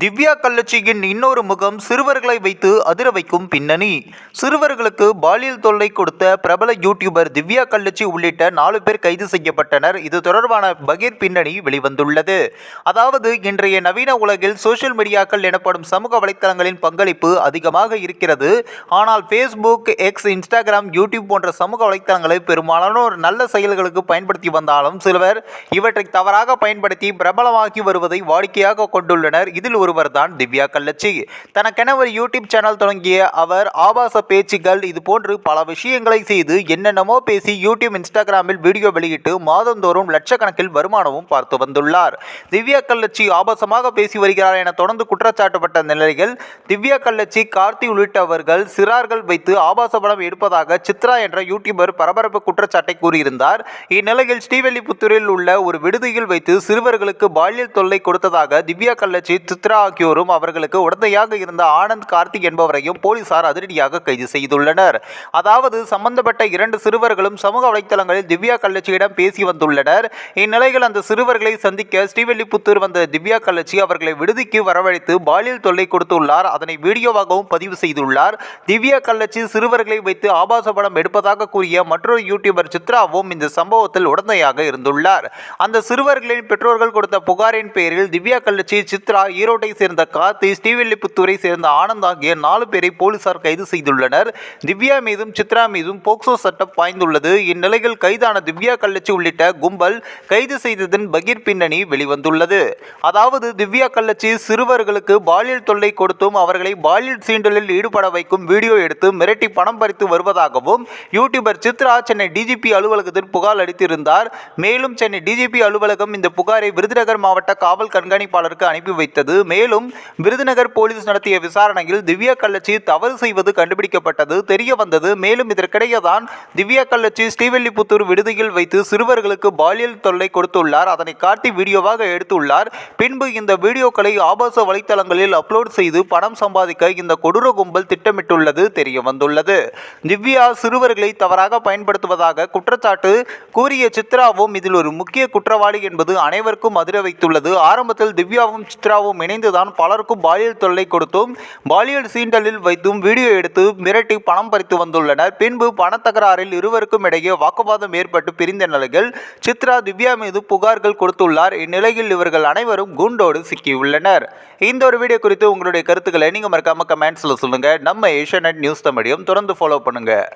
திவ்யா கள்ளச்சியின் இன்னொரு முகம் சிறுவர்களை வைத்து அதிர வைக்கும் பின்னணி. சிறுவர்களுக்கு பாலியல் தொல்லை கொடுத்த பிரபல யூடியூபர் திவ்யா கள்ளச்சி உள்ளிட்ட நாலு பேர் கைது செய்யப்பட்டனர். இது தொடர்பான பகீர் பின்னணி வெளிவந்துள்ளது. அதாவது இன்றைய நவீன உலகில் சோஷியல் மீடியாக்கள் எனப்படும் சமூக வலைத்தளங்களின் பங்களிப்பு அதிகமாக இருக்கிறது. ஆனால் ஃபேஸ்புக் எக்ஸ் இன்ஸ்டாகிராம் யூடியூப் போன்ற சமூக வலைத்தளங்களை பெரும்பாலானோர் நல்ல செயல்களுக்கு பயன்படுத்தி வந்தாலும் சிலர் இவற்றை தவறாக பயன்படுத்தி பிரபலமாகி வருவதை வாடிக்கையாக கொண்டுள்ளனர். இதில் ஒருவர் தான் திவ்யா கள்ளச்சி தனக்கென ஒரு யூடியூப் சேனல் தொடங்கிய அவர் ஆபாச பேச்சுகள் இது போன்று பல விஷயங்களை செய்து என்னென்னமோ பேசி யூடியூப் இன்ஸ்டாகிராமில் வீடியோ வெளியிட்டு மாதந்தோறும் லட்சக்கணக்கில் வருமானமும் பார்த்து வந்துள்ளார். திவ்யா கள்ளச்சி ஆபாசமாக பேசி வருகிறார் என தொடர்ந்து குற்றச்சாட்டப்பட்ட நிலையில் திவ்யா கள்ளச்சி கார்த்தி உள்ளிட்டவர்கள் சிறார்கள் வைத்து ஆபாச படம் எடுப்பதாக சித்ரா என்ற யூடியூபர் பரபரப்பு குற்றச்சாட்டை கூறியிருந்தார். இந்நிலையில் ஸ்ரீவெல்லிபுத்தூரில் உள்ள ஒரு விடுதியில் வைத்து சிறுவர்களுக்கு பாலியல் தொல்லை கொடுத்ததாக திவ்யா கள்ளச்சி சித்ரா ஆகியோரும் அவர்களுக்கு உடந்தையாக இருந்த ஆனந்த் கார்த்திக் என்பவரையும் போலீசார் அதிரடியாக கைது செய்துள்ளனர். அதாவது சம்பந்தப்பட்ட இரண்டு சிறுவர்களும் சமூக வலைத்தளங்களில் திவ்யா கள்ளச்சியிடம் பேசி வந்துள்ளனர். இந்நிலையில் அந்த சிறுவர்களை சந்திக்க ஸ்ரீவெல்லிபுத்தூர் வந்த திவ்யா கல்லட்சி அவர்களை விடுதிக்கு வரவழைத்து பாலியல் தொல்லை கொடுத்துள்ளார். அதனை வீடியோவாகவும் பதிவு செய்துள்ளார். திவ்யா கள்ளச்சி சிறுவர்களை வைத்து ஆபாச படம் எடுப்பதாக கூறிய மற்றொரு யூடியூபர் சித்ராவும் இந்த சம்பவத்தில் உடந்தையாக இருந்துள்ளார். அந்த சிறுவர்களின் பெற்றோர்கள் கொடுத்த புகாரின் பேரில் திவ்யா கள்ளச்சி சித்ரா ஈரோட்டை சேர்ந்த கார்த்தி ஸ்ரீவில்லிபுத்தூரை சேர்ந்த ஆனந்த் ஆகிய நாலு பேரை போலீசார் கைது செய்துள்ளனர். திவ்யா மீதும் சித்ரா மீதும் போக்சோ சட்டம் பாய்ந்துள்ளது. இந்நிலையில் கைதான திவ்யா கள்ளச்சி உள்ளிட்ட கும்பல் கைது செய்ததன் பகீர் பின்னணி வெளிவந்துள்ளது. அதாவது திவ்யா கள்ளச்சி சிறுவர்களுக்கு பாலியல் தொல்லை கொடுத்தும் அவர்களை பாலியல் சீண்டலில் ஈடுபட வைக்கும் வீடியோ எடுத்து மிரட்டி பணம் பறித்து வருவதாகவும் யூடியூபர் சித்ரா சென்னை டிஜிபி அலுவலகத்தில் புகார் அளித்திருந்தார். மேலும் சென்னை டிஜிபி அலுவலகம் இந்த புகாரை விருதுநகர் மாவட்ட காவல் கண்காணிப்பாளருக்கு அனுப்பி வைத்தது. மேலும் விருதுநகர் போலீஸ் நடத்திய விசாரணையில் திவ்யா கள்ளச்சி தவறு செய்வது கண்டுபிடிக்கப்பட்டது தெரிய வந்தது மேலும் இதற்கிடையே தான் திவ்யா கள்ளச்சி ஸ்ரீவெல்லிபுத்தூர் விடுதியில் வைத்து சிறுவர்களுக்கு பாலியல் தொல்லை கொடுத்துள்ளார். அதனை காட்டி வீடியோவாக எடுத்துள்ளார். பின்பு இந்த வீடியோக்களை ஆபாச வலைத்தளங்களில் அப்லோட் செய்து பணம் சம்பாதிக்க இந்த கொடூர கும்பல் திட்டமிட்டுள்ளது தெரிய வந்துள்ளது திவ்யா சிறுவர்களை தவறாக பயன்படுத்துவதாக குற்றச்சாட்டு கூறிய சித்ராவும் இதில் ஒரு முக்கிய குற்றவாளி என்பது அனைவருக்கும் அதிர வைத்துள்ளது. ஆரம்பத்தில் திவ்யாவும் சித்ராவும் இணைந்துதான் பலருக்கும் பாலியல் தொல்லை கொடுத்தும் பாலியல் சீண்டலில் வைத்தும் வீடியோ எடுத்து மிரட்டி பணம் பறித்து வந்துள்ளனர். பின்பு பணத்தகராறில் இருவருக்கும் இடையே வாக்குவாதம் ஏற்பட்டு பிரிந்த நிலையில் சித்ரா திவ்யா மீது புகார்கள் கொடுத்துள்ளார். இந்நிலையில் இவர்கள் அனைவரும் குண்டோடு சிக்கியுள்ளனர். இந்த ஒரு வீடியோ குறித்து உங்களுடைய கருத்துக்களை நீங்கள் மறக்காம கமெண்ட்ஸில் சொல்லுங்கள் நம்ம ஏஷியா நியூஸ் தமிழையும் தொடர்ந்து ஃபாலோ பண்ணுங்கள்